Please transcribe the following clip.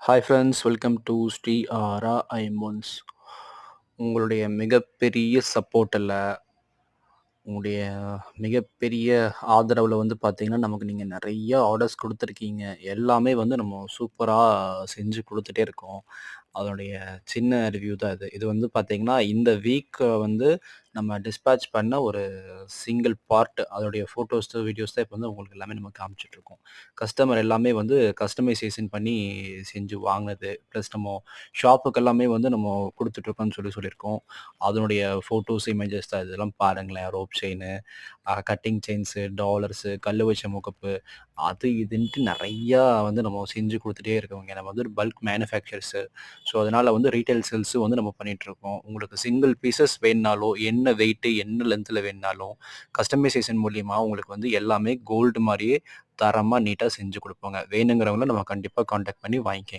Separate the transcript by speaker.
Speaker 1: Hi friends welcome to Sri ஆரா ஐமோன்ஸ் உங்களுடைய மிகப்பெரிய சப்போர்ட்டில் உங்களுடைய மிகப்பெரிய ஆதரவில் வந்து பார்த்தீங்கன்னா நமக்கு நீங்கள் நிறைய ஆர்டர்ஸ் கொடுத்துருக்கீங்க. எல்லாமே வந்து நம்ம சூப்பராக செஞ்சு கொடுத்துட்டே இருக்கோம். அதனுடைய சின்ன ரிவ்யூ தான் இது. இது வந்து பார்த்தீங்கன்னா இந்த வீக் வந்து நம்ம டிஸ்பேட்ச் பண்ண ஒரு சிங்கிள் பார்ட் அதோடைய ஃபோட்டோஸ் வீடியோஸ் தான் இப்போ வந்து உங்களுக்கு எல்லாமே நம்ம காமிச்சிட்ருக்கோம் கஸ்டமர் எல்லாமே வந்து கஸ்டமைசேஷன் பண்ணி செஞ்சு வாங்கினது. ப்ளஸ் நம்ம ஷாப்புக்கு எல்லாமே வந்து நம்ம கொடுத்துட்ருக்கோம்னு சொல்லி சொல்லியிருக்கோம். அதனுடைய ஃபோட்டோஸ் இமேஜஸ் தான் இதெல்லாம் பாருங்களேன். ரோப் செயின்னு கட்டிங் செயின்ஸு டாலர்ஸு கல் வச்ச முகப்பு அது இதுன்ட்டு நிறையா வந்து நம்ம செஞ்சு கொடுத்துட்டே இருக்கோங்க நம்ம வந்து ஒரு பல்க் மேனுஃபேக்சர்ஸு ஸோ அதனால் வந்து ரீட்டைல் சேல்ஸும் வந்து நம்ம பண்ணிகிட்ருக்கோம் உங்களுக்கு சிங்கிள் பீசஸ் வேணுனாலும் என்ன வெயிட்டு என்ன லென்த்தில் வேணுனாலும் கஸ்டமைசேஷன் மூலியமாக உங்களுக்கு வந்து எல்லாமே கோல்டு மாதிரியே தரமாக நீட்டாக செஞ்சு கொடுப்போங்க. வேணுங்கிறவங்கள நம்ம கண்டிப்பாக காண்டாக்ட் பண்ணி வாங்கிக்கோங்க